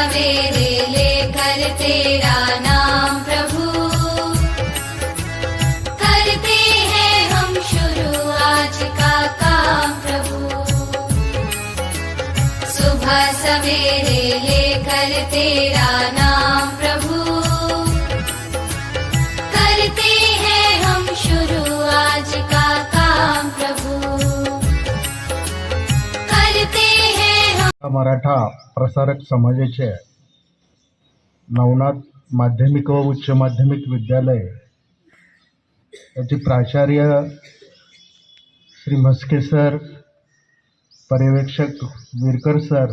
सवेरे लेकर तेरा नाम प्रभु। करते हैं शुरू आज का काम प्रभु। सुबह सवेरे लेकर तेरा नाम मराठा प्रसारक समाजाचे नवनाथ माध्यमिक व उच्च माध्यमिक विद्यालय याचे प्राचार्य श्री म्हस्के सर पर्यवेक्षक विरकर सर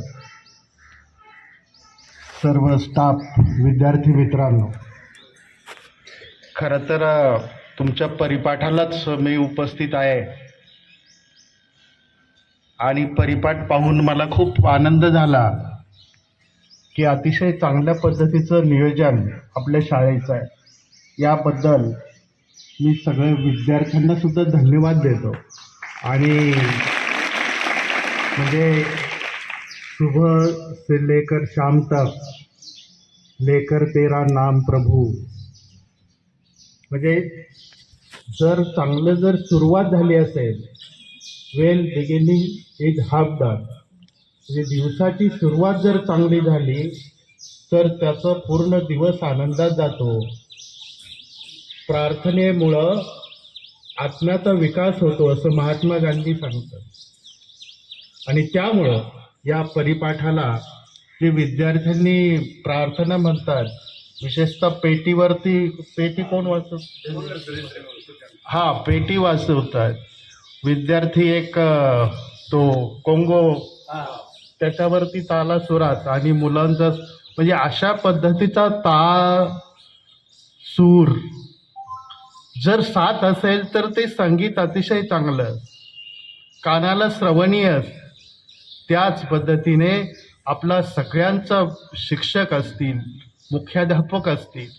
सर्व स्टाफ विद्यार्थी मित्रांनो. खरं तर तुमच्या परिपाठालाच मी उपस्थित आहे. आणि परिपाठ पाहून मला खूप आनंद झाला की अतिशय चांगल्या पद्धतीचं नियोजन आपल्या शाळेचं आहे. याबद्दल मी सगळ्या विद्यार्थ्यांना सुद्धा धन्यवाद देतो. आणि म्हणजे शुभ से लेकर शाम तक लेकर तेरा नाम प्रभू. म्हणजे जर चांगलं जर सुरुवात झाली असेल well beginning is half done. म्हणजे दिवसाची सुरुवात जर चांगली झाली तर त्याचा पूर्ण दिवस आनंदात जातो. प्रार्थनेमुळं आत्म्याचा विकास होतो असं महात्मा गांधी सांगतात. आणि त्यामुळं या परिपाठाला जे विद्यार्थ्यांनी प्रार्थना म्हणतात विशेषतः पेटीवरती पेटी कोण वाचत? हा पेटी वाचवतात. विद्यार्थी एक तो कोंगो त्याच्यावरती ताला सुरात आणि मुलांचा म्हणजे अशा पद्धतीचा ताळ सूर जर साथ असेल तर ते संगीत अतिशय चांगलं कानाला श्रवणीय त्याच पद्धतीने आपला सगळ्यांचा शिक्षक असतील मुख्याध्यापक असतील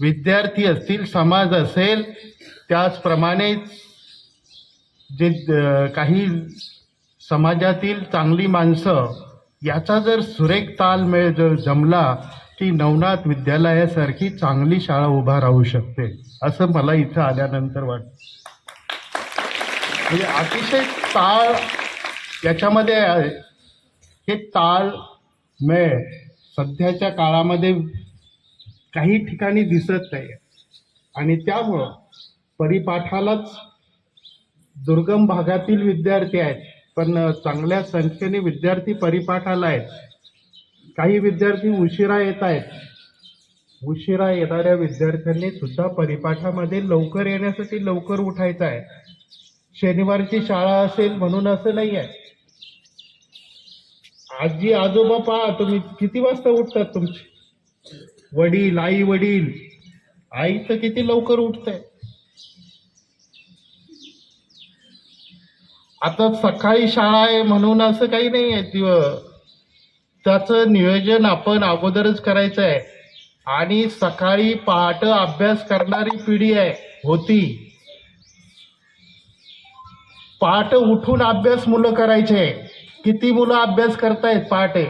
विद्यार्थी असतील समाज असेल त्याचप्रमाणे जे काही समाजातील चांगली माणसं याचा जर सुरेख तालमेळ जर जमला की नवनाथ विद्यालयासारखी चांगली शाळा उभा राहू शकते असं मला इथं आल्यानंतर वाटतं म्हणजे अतिशय ताळ याच्यामध्ये आहे. हे ताळमेळ सध्याच्या काळामध्ये काही ठिकाणी दिसत नाही आणि त्यामुळं परिपाठालाच दुर्गम भागातील विद्यार्थी आहेत पण चांगल्या संख्येने विद्यार्थी परिपाठाला आहेत. काही विद्यार्थी उशिरा येत आहेत. उशिरा येणाऱ्या विद्यार्थ्यांनी सुद्धा परिपाठामध्ये लवकर येण्यासाठी लवकर उठायचं आहे. शनिवारची शाळा असेल म्हणून असं नाही आहे. आजी आजोबा पहा तुम्ही किती वाजता उठतात तुमचे? वडील आई वडील. आई तर किती लवकर उठते? आता सकाळी शाळा आहे म्हणून असं काही नाही आहे ती त्याचं नियोजन आपण अगोदरच करायचं आहे. आणि सकाळी पहाट अभ्यास करणारी पिढी आहे होती. पहाट उठून अभ्यास मुलं करायचे. किती मुलं अभ्यास करतायत पहाटे?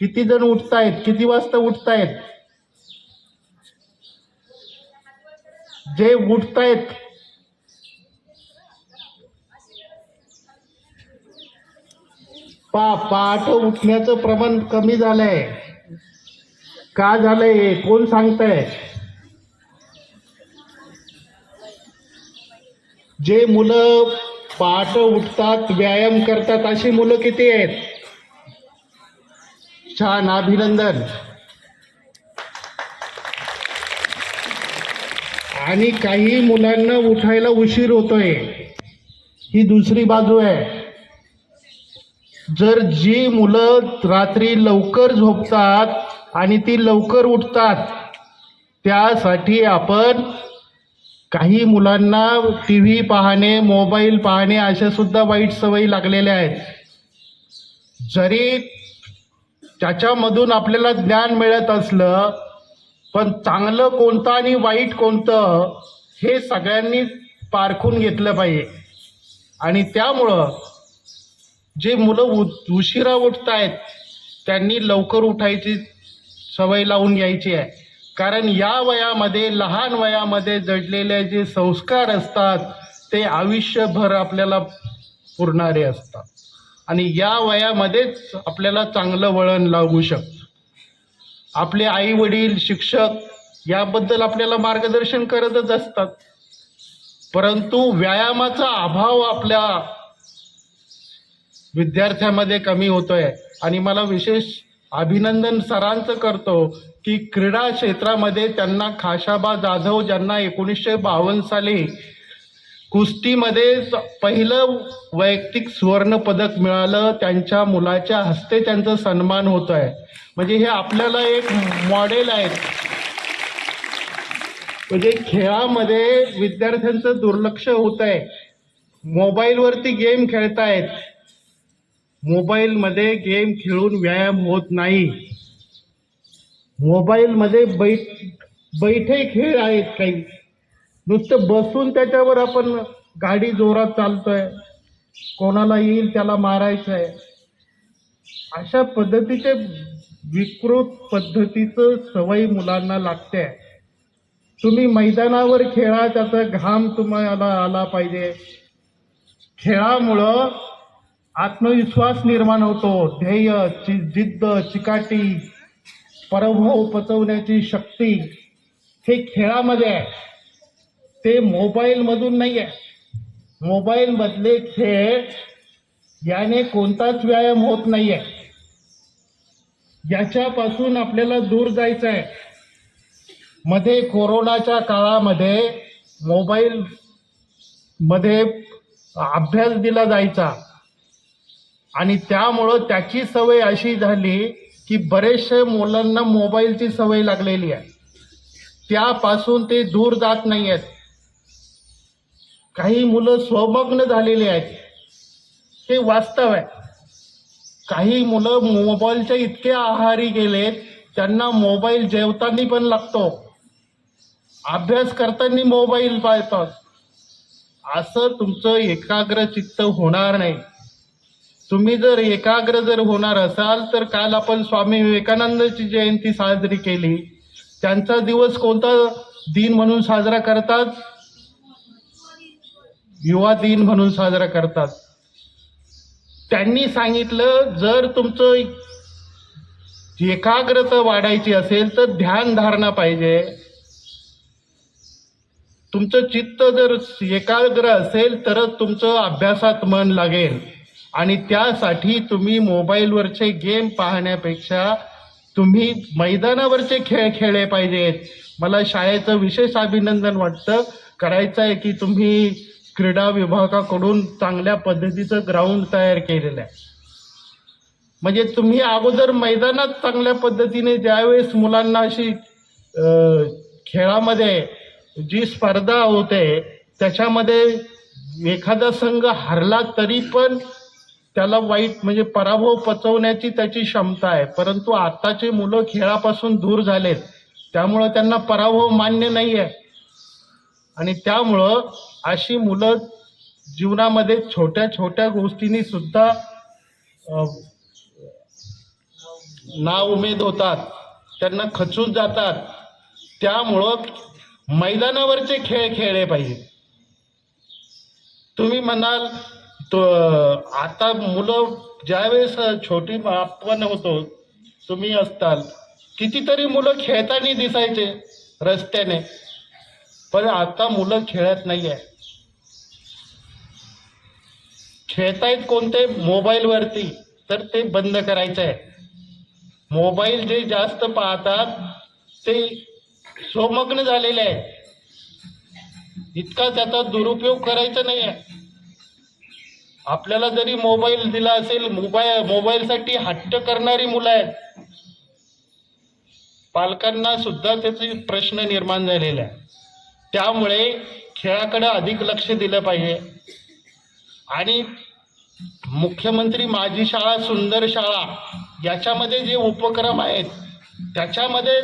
किती जण उठतायत? किती वाजता उठतायत? जे उठतायत पा पहाट उठण्याचं प्रमाण कमी झालंय. का झालंय कोण सांगताय? जे मुलं पहाट उठतात व्यायाम करतात अशी मुलं किती आहेत? छान अभिनंदन. आणि काही मुलांना उठायला उशीर होतोय. ही दुसरी बाजू आहे. जर जी मुलं रात्री लवकर झोपतात आणि ती लवकर उठतात त्यासाठी आपण काही मुलांना टी व्ही पाहणे मोबाईल पाहणे अशा सुद्धा वाईट सवयी लागलेल्या आहेत. जरी त्याच्यामधून आपल्याला ज्ञान मिळत असलं पण चांगलं कोणतं आणि वाईट कोणतं हे सगळ्यांनी पारखून घेतलं पाहिजे. आणि त्यामुळं जे मुलं उ उशिरा उठत आहेत त्यांनी लवकर उठायची सवय लावून घ्यायची आहे. कारण या वयामध्ये लहान वयामध्ये जडलेले जे संस्कार असतात ते आयुष्यभर आपल्याला पुरणारे असतात. आणि या वयामध्येच आपल्याला चांगलं वळण लागू शकतं. आपले आई वडील शिक्षक याबद्दल आपल्याला मार्गदर्शन करतच असतात. परंतु व्यायामाचा अभाव आपल्या विद्यार्थ्यामध्ये कमी होतोय. आणि मला विशेष अभिनंदन सरांचं करतो की क्रीडा क्षेत्रामध्ये त्यांना खाशाबा जाधव ज्यांना एकोणीसशे बावन्न साली कुस्तीमध्ये पहिलं वैयक्तिक सुवर्ण पदक मिळालं त्यांच्या मुलाच्या हस्ते त्यांचा सन्मान होतो आहे म्हणजे हे आपल्याला एक मॉडेल आहेत म्हणजे खेळामध्ये विद्यार्थ्यांचं दुर्लक्ष होत आहे मोबाईलवरती गेम खेळतायत. मोबाईलमध्ये गेम खेळून व्यायाम होत नाही. मोबाईलमध्ये बैठ बैठे खेळ आहेत काही. नुसतं बसून त्याच्यावर आपण गाडी जोरात चालतोय. कोणाला येईल त्याला मारायचं आहे अशा पद्धतीचे विकृत पद्धतीचं सवय मुलांना लागते. तुम्ही मैदानावर खेळा त्याचा घाम तुम्हाला आला पाहिजे. खेळामुळं आत्मविश्वास निर्माण होतो. ध्येय चि जिद्द चिकाटी पराभव पचवण्याची शक्ती हे खेळामध्ये आहे. ते मोबाईलमधून नाही आहे. मोबाईलमधले खेळ याने कोणताच व्यायाम होत नाही आहे. याच्यापासून आपल्याला दूर जायचं आहे. मध्ये कोरोनाच्या काळामध्ये मोबाईल मध्ये अभ्यास दिला जायचा. आणि त्यामुळं त्याची सवय अशी झाली की बरेचसे मुलांना मोबाईलची सवय लागलेली आहे. त्यापासून ते दूर जात नाही आहेत काही मुलं स्वमग्न झालेली आहेत. ते वास्तव आहे. काही मुलं मोबाईलच्या इतके आहारी गेलेत त्यांना मोबाईल जेवताना पण लागतो. अभ्यास करताना मोबाईल पाहतात असं तुमचं एकाग्र चित्त होणार नाही. तुम्ही जर एकाग्र जर होणार असाल तर काल आपण स्वामी विवेकानंदची जयंती साजरी केली. त्यांचा दिवस कोणता दिन म्हणून साजरा करतात? युवा दिन म्हणून साजरा करतात. त्यांनी सांगितलं जर तुमचं एकाग्रता वाढायची असेल तर ध्यान धारणा पाहिजे. तुमचं चित्त जर एकाग्र असेल तरच तुमचं अभ्यासात मन लागेल. आणि त्यासाठी तुम्ही मोबाईलवरचे गेम पाहण्यापेक्षा तुम्ही मैदानावरचे खेळ खेळले पाहिजेत. मला शाळेचं विशेष अभिनंदन वाटतं. करायचं आहे की तुम्ही क्रीडा विभागाकडून चांगल्या पद्धतीचं ग्राउंड तयार केलेलं आहे. म्हणजे तुम्ही अगोदर मैदानात चांगल्या पद्धतीने ज्यावेळेस मुलांना अशी खेळामध्ये जी स्पर्धा होते त्याच्यामध्ये एखादा संघ हरला तरी पण त्याला वाईट म्हणजे पराभव पचवण्याची त्याची क्षमता आहे. परंतु आताचे मुलं खेळापासून दूर झालेत. त्यामुळं त्यांना पराभव मान्य नाही आहे आणि त्यामुळं अशी मुलं जीवनामध्ये छोट्या छोट्या गोष्टींनी सुद्धा ना उमेद होतात. त्यांना खचून जातात. त्यामुळं मैदानावरचे खेळ खेळले पाहिजे तुम्ही म्हणाल तो आता मुलं ज्यावेळेस छोटी आपण होतो तुम्ही असताल कितीतरी मुलं खेळताना दिसायचे रस्त्याने. पण आता मुलं खेळत नाही आहे खेळतायत कोणते? मोबाईलवरती. तर ते बंद करायचं आहे मोबाईल जे जास्त पाहतात ते स्वमग्न झालेले आहे इतका त्याचा दुरुपयोग करायचा नाही आहे आपल्याला जरी मोबाईल दिला असेल मोबाईल मोबाईलसाठी हट्ट करणारी मुलं आहेत. पालकांना सुद्धा त्याचे प्रश्न निर्माण झालेले आहे त्यामुळे खेळाकडे अधिक लक्ष दिलं पाहिजे. आणि मुख्यमंत्री माझी शाळा सुंदर शाळा याच्यामध्ये जे उपक्रम आहेत त्याच्यामध्ये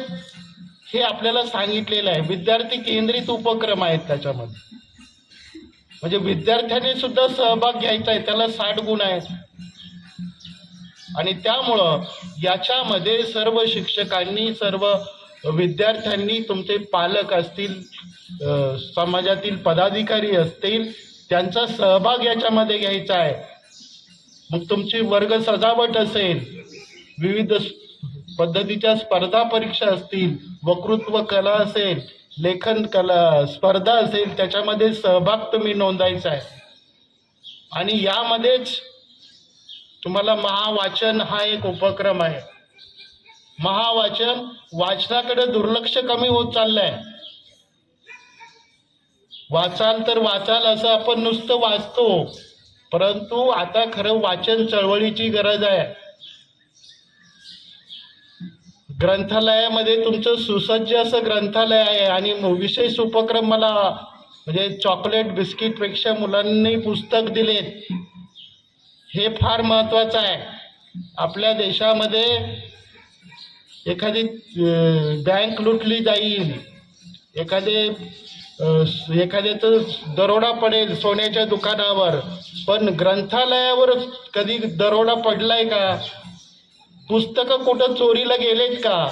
हे आपल्याला सांगितलेलं आहे. विद्यार्थी केंद्रित उपक्रम आहेत त्याच्यामध्ये. म्हणजे विद्यार्थ्यांनी सुद्धा सहभाग घ्यायचा आहे त्याला साठ गुण आहेत. आणि त्यामुळं याच्यामध्ये सर्व शिक्षकांनी सर्व विद्यार्थ्यांनी तुमचे पालक असतील समाजातील पदाधिकारी असतील त्यांचा सहभाग याच्यामध्ये घ्यायचा आहे. मग तुमची वर्ग सजावट असेल विविध पद्धतीच्या स्पर्धा परीक्षा असतील वक्तृत्व कला असेल लेखन कला स्पर्धा असेल त्याच्यामध्ये सहभाग तुम्ही नोंदायचा आहे. आणि यामध्येच तुम्हाला महावाचन हा एक उपक्रम आहे. महावाचन वाचनाकडे दुर्लक्ष कमी होत चाललंय. वाचाल तर वाचाल असं आपण नुसतं वाचतो. परंतु आता खरं वाचन चळवळीची गरज आहे. ग्रंथालयामध्ये तुमचं सुसज्ज असं ग्रंथालय आहे आणि विशेष उपक्रम मला म्हणजे चॉकलेट बिस्किटपेक्षा मुलांनी पुस्तक दिलेत. हे फार महत्त्वाचं आहे. आपल्या देशामध्ये एखादी बँक लुटली जाईल. एखादे एखाद्याचं दरोडा पडेल सोन्याच्या दुकानावर. पण ग्रंथालयावर कधी दरोडा पडलाय का? पुस्तकं कुठं चोरीला गेलेत का?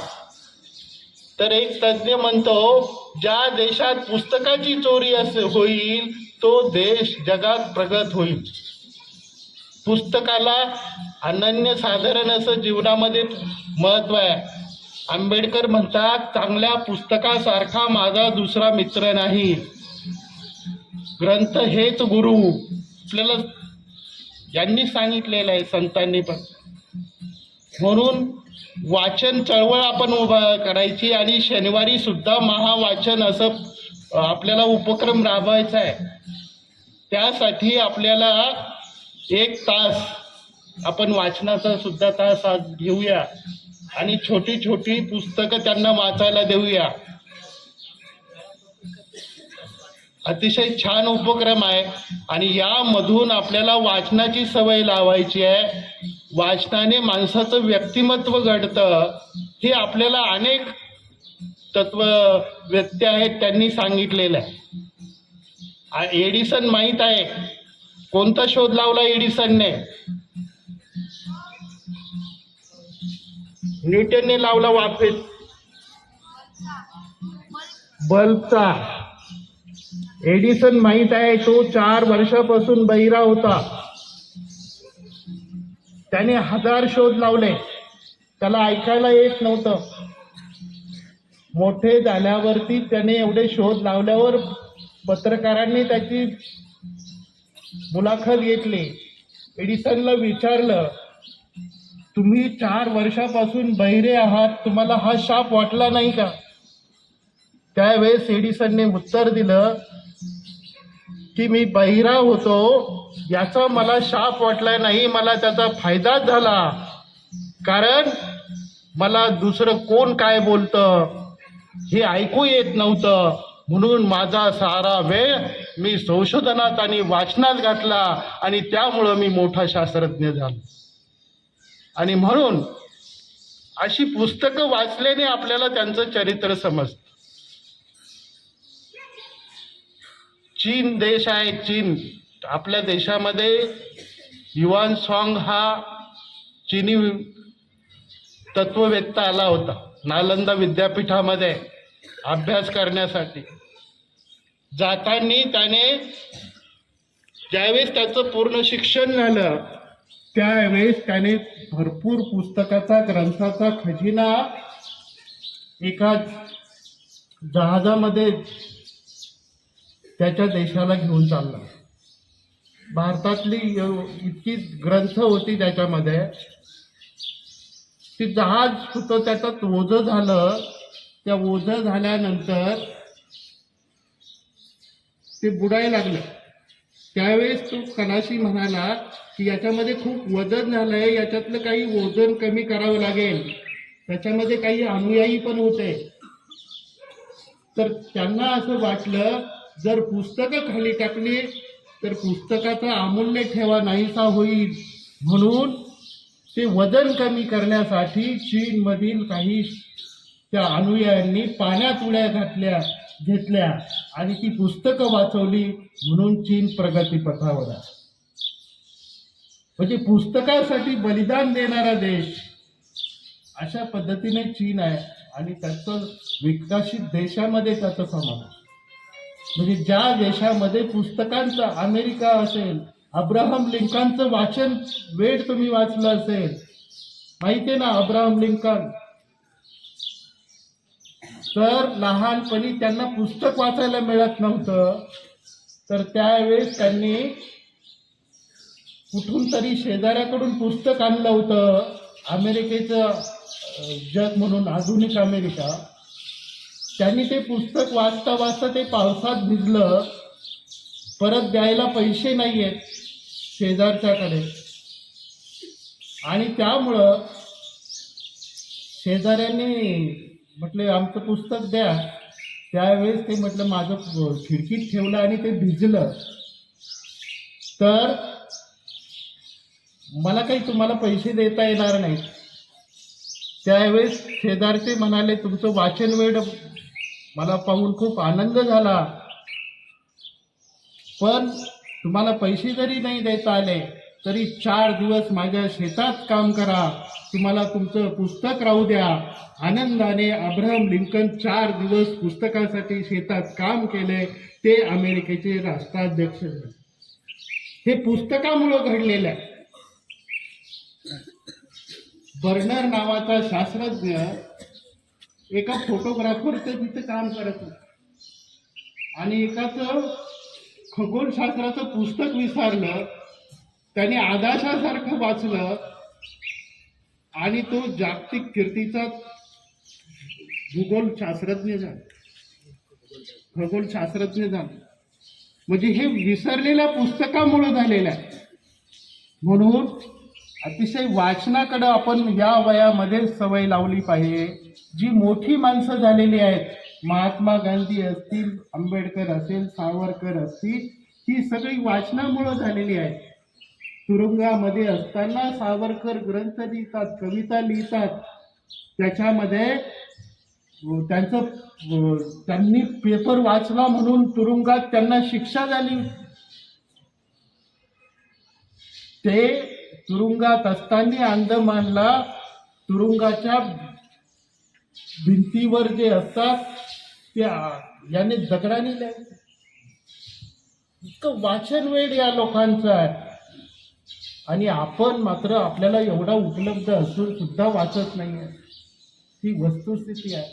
तर एक तज्ज्ञ म्हणतो ज्या देशात पुस्तकाची चोरी असे होईल तो देश जगात प्रगत होईल. पुस्तकाला अनन्य साधारण असं जीवनामध्ये महत्त्व आहे. आंबेडकर म्हणतात चांगल्या पुस्तकासारखा माझा दुसरा मित्र नाही. ग्रंथ हेच गुरु. आपल्याला यांनी सांगितलेलं आहे संतांनी पण. म्हणून वाचन चळवळ आपण उभा करायची आणि शनिवारी सुद्धा महावाचन असं आपल्याला उपक्रम राबवायचा आहे. त्यासाठी आपल्याला एक तास आपण वाचनाचा सुद्धा तास आज घेऊया आणि छोटी छोटी पुस्तकं त्यांना वाचायला देऊया. अतिशय छान उपक्रम आहे आणि यामधून आपल्याला वाचनाची सवय लावायची आहे. वाचनाने माणसाचं व्यक्तिमत्व घडतं. हे आपल्याला अनेक तत्व व्यक्ती आहेत त्यांनी सांगितलेलं आहे. एडिसन माहीत आहे. कोणता शोध लावला एडिसनने? न्यूटनने लावला वाफेत. बल्बचा. एडिसन माहीत आहे तो चार वर्षापासून बहिरा होता. त्याने हजार शोध लावले. त्याला ऐकायला येत नव्हतं. मोठे झाल्यावरती त्याने एवढे शोध लावल्यावर पत्रकारांनी त्याची मुलाखत घेतली. एडिसनला विचारलं तुम्ही चार वर्षापासून बहिरे आहात तुम्हाला हा शाप वाटला नाही का? त्यावेळेस एडिसनने उत्तर दिलं की मी बहिरा होतो याचा मला शाप वाटला नाही मला त्याचा फायदाच झाला. कारण मला दुसरं कोण काय बोलतं हे ऐकू येत नव्हतं. म्हणून माझा सारा वेळ मी संशोधनात आणि वाचनात घातला आणि त्यामुळं मी मोठा शास्त्रज्ञ झालो. आणि म्हणून अशी पुस्तकं वाचल्याने आपल्याला त्यांचं चरित्र समजतं. चीन देश आहे चीन. आपल्या देशामध्ये युवान सॉंग हा चीनी तत्ववेत्ता आला होता नालंदा विद्यापीठामध्ये अभ्यास करण्यासाठी. जाताना त्याने ज्यावेळेस त्याचं पूर्ण शिक्षण झालं त्यावेळेस त्याने भरपूर पुस्तकाचा ग्रंथाचा खजिना एका जहाजामध्ये त्याच्या देशाला घेऊन चालला. भारतातली इतकी ग्रंथ होती त्याच्यामध्ये. ती जहाज होतं त्याच्यात ओझं झालं. त्या ओझं झाल्यानंतर ते बुडायला लागलं. त्यावेळेस तो कनाशी म्हणाला की याच्यामध्ये खूप वजन झालंय याच्यातलं काही वजन कमी करावं लागेल. त्याच्यामध्ये काही अनुयायी पण होते. तर त्यांना असं वाटलं जर पुस्तकं खाली टाकली तर पुस्तकाचा अमूल्य ठेवा नाहीसा होईल. म्हणून ते वजन कमी करण्यासाठी चीनमधील काही त्या अनुयायांनी पाण्यात उड्या घातल्या घेतल्या आणि ती पुस्तकं वाचवली म्हणून चीन प्रगतीपथावर आहे. म्हणजे पुस्तकासाठी बलिदान देणारा देश अशा पद्धतीने चीन आहे आणि त्याचं विकसित देशामध्ये त्याचा समावेश म्हणजे ज्या देशामध्ये पुस्तकांचं अमेरिका असेल अब्राहम लिंकनचं वाचन वेळ तुम्ही वाचलं असेल माहितीये ना अब्राहम लिंकन? तर लहानपणी त्यांना पुस्तक वाचायला मिळत नव्हतं. तर त्यावेळेस त्यांनी कुठून तरी शेजाऱ्याकडून पुस्तक आणलं होतं अमेरिकेचं जग म्हणून आधुनिक अमेरिका. त्यांनी ते पुस्तक वाचता वाचता ते पावसात भिजलं. परत द्यायला पैसे नाही आहेत शेजारच्याकडे. आणि त्यामुळं शेजाऱ्यांनी म्हटले आमचं पुस्तक द्या. त्यावेळेस ते म्हटलं माझं खिडकीत ठेवलं आणि ते भिजलं. तर मला काही तुम्हाला पैसे देता येणार नाहीत. त्यावेळेस शेजारचे म्हणाले तुमचं वाचन वेळ मला पाहून खूप आनंद झाला. पण तुम्हाला पैसे जरी नाही देता आले तरी चार दिवस माझ्या शेतात काम करा. तुम्हाला तुमचं पुस्तक राहू द्या. आनंदाने अब्राहम लिंकन चार दिवस पुस्तकासाठी शेतात काम केले. ते अमेरिकेचे राष्ट्राध्यक्ष झाले. हे पुस्तकामुळं घडलेलं आहे. बर्नर नावाचा शास्त्रज्ञ एका फोटोग्राफरचं तिथे काम करत होता. आणि एकाचं खगोलशास्त्राचं पुस्तक विसरलं त्याने आदाशासारखं वाचलं आणि तो जागतिक कीर्तीचा भूगोलशास्त्रज्ञ झाला. खगोलशास्त्रज्ञ झाला. म्हणजे हे विसरलेल्या पुस्तकामुळे झालेलं आहे. म्हणून अतिशय वाचनाकडं आपण या वयामध्ये सवय लावली पाहिजे. जी मोठी माणसं झालेली आहेत महात्मा गांधी असतील आंबेडकर असेल सावरकर असतील ही सगळी वाचनामुळं झालेली आहे तुरुंगामध्ये असताना सावरकर ग्रंथ लिहितात कविता लिहितात. त्याच्यामध्ये त्यांचं त्यांनी पेपर वाचला म्हणून तुरुंगात त्यांना शिक्षा झाली. ते तुरुंगात असताना अंदमानला तुरुंगाच्या भिंतीवर जे असतात ते याने दगडाने लिहायचं इतकं वाचन वेळ या लोकांचं आहे. आणि आपण मात्र आपल्याला एवढा उपलब्ध असून सुद्धा वाचत नाही आहे ही वस्तुस्थिती आहे.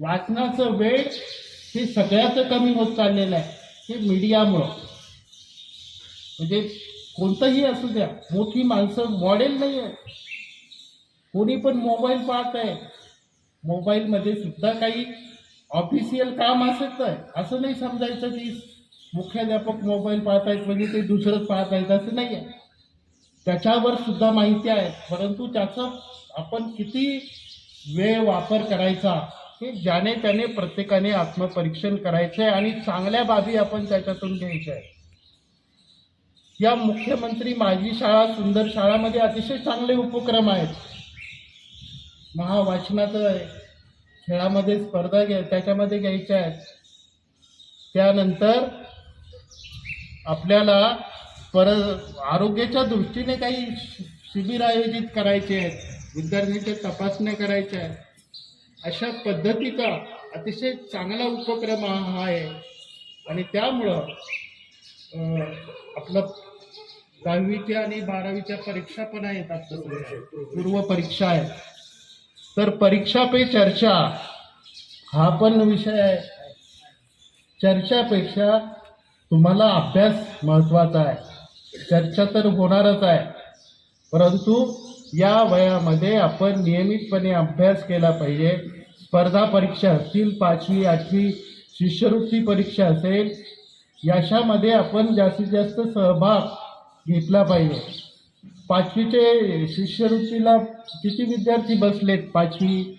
वाचनाचं वेळ हे सगळ्याचं कमी होत चाललेलं आहे. हे मीडियामुळं. म्हणजे कोणतंही असू द्या मोठी माणसं मॉडेल नाही आहे कोणी पण मोबाईल पाहत आहे. मोबाईलमध्ये सुद्धा काही ऑफिशियल काम असत आहे असं नाही समजायचं की मुख्याध्यापक मोबाईल पाहत आहेत म्हणजे ते दुसरंच पाहत आहेत असं नाही आहे त्याच्यावर सुद्धा माहिती आहे. परंतु त्याचं आपण किती वेळ वापर करायचा हे ज्याने त्याने प्रत्येकाने आत्मपरीक्षण करायचं आहे आणि चांगल्या बाबी आपण त्याच्यातून घ्यायच्या आहे या मुख्यमंत्री माझी शाळा सुंदर शाळामध्ये अतिशय चांगले उपक्रम आहेत. महावाचनाचं आहे. खेळामध्ये स्पर्धा घ्या त्याच्यामध्ये घ्यायच्या आहेत. त्यानंतर आपल्याला परत आरोग्याच्या दृष्टीने काही शि- शिबिर आयोजित करायचे आहेत. विद्यार्थ्यांच्या तपासण्या करायच्या आहेत. अशा पद्धतीचा अतिशय चांगला उपक्रम हा आहे. आणि त्यामुळं आपलं दहावीच्या आणि बारावीच्या परीक्षा पण आहेत आता पूर्व परीक्षा आहेत. तर परीक्षा पे चर्चा हा पण विषय आहे. चर्चापेक्षा तुम्हाला अभ्यास महत्त्वाचा आहे. चर्चा तर होणारच आहे. परंतु या वयामध्ये आपण नियमितपणे अभ्यास केला पाहिजे. स्पर्धा परीक्षा असतील पाचवी आठवी शिष्यवृत्ती परीक्षा असेल याच्यामध्ये आपण जास्तीत जास्त सहभाग घेतला पाहिजे. पाचवीचे शिष्यवृत्तीला किती विद्यार्थी बसलेत पाचवी?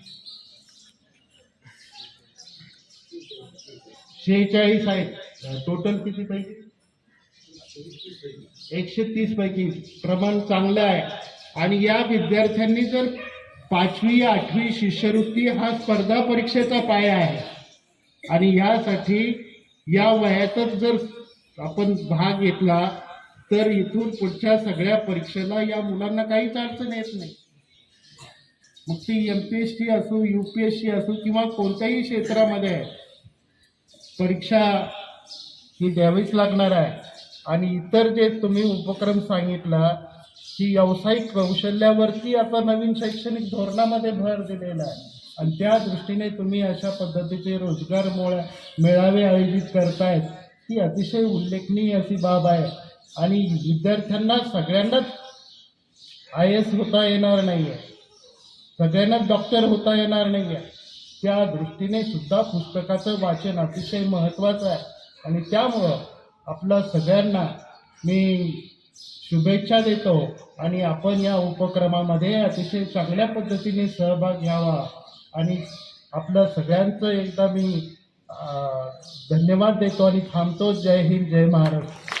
शेहेचाळीस आहेत. टोटल किती पैकी? एकशे तीस पैकी. प्रमाण चांगलं आहे. आणि या विद्यार्थ्यांनी जर पाचवी आठवी शिष्यवृत्ती हा स्पर्धा परीक्षेचा पाया आहे. आणि यासाठी या वयातच जर आपण भाग घेतला तर इथून पुढच्या सगळ्या परीक्षेला या मुलांना काहीच अडचण येत नाही. मग ती एम पी एस टी असो यू पी एस सी असो किंवा कोणत्याही क्षेत्रामध्ये परीक्षा ही द्यावीच लागणार आहे. आणि इतर जे तुम्ही उपक्रम सांगितला की व्यावसायिक कौशल्यावरती आता नवीन शैक्षणिक धोरणामध्ये भर दिलेला आहे. आणि त्या दृष्टीने तुम्ही अशा पद्धतीचे रोजगार मोळा मेळावे आयोजित करतायत ही अतिशय उल्लेखनीय अशी बाब आहे. आणि विद्यार्थ्यांना सगळ्यांनाच आय एस होता येणार नाही आहे सगळ्यांनाच डॉक्टर होता येणार नाही आहे त्या दृष्टीने सुद्धा पुस्तकाचं वाचन अतिशय महत्त्वाचं आहे. आणि त्यामुळं आपल्या सगळ्यांना मी शुभेच्छा देतो आणि आपण या उपक्रमामध्ये अतिशय चांगल्या पद्धतीने सहभाग घ्यावा. आणि आपलं सगळ्यांचं एकदा मी धन्यवाद देतो आणि थांबतो. जय हिंद जय महाराष्ट्र.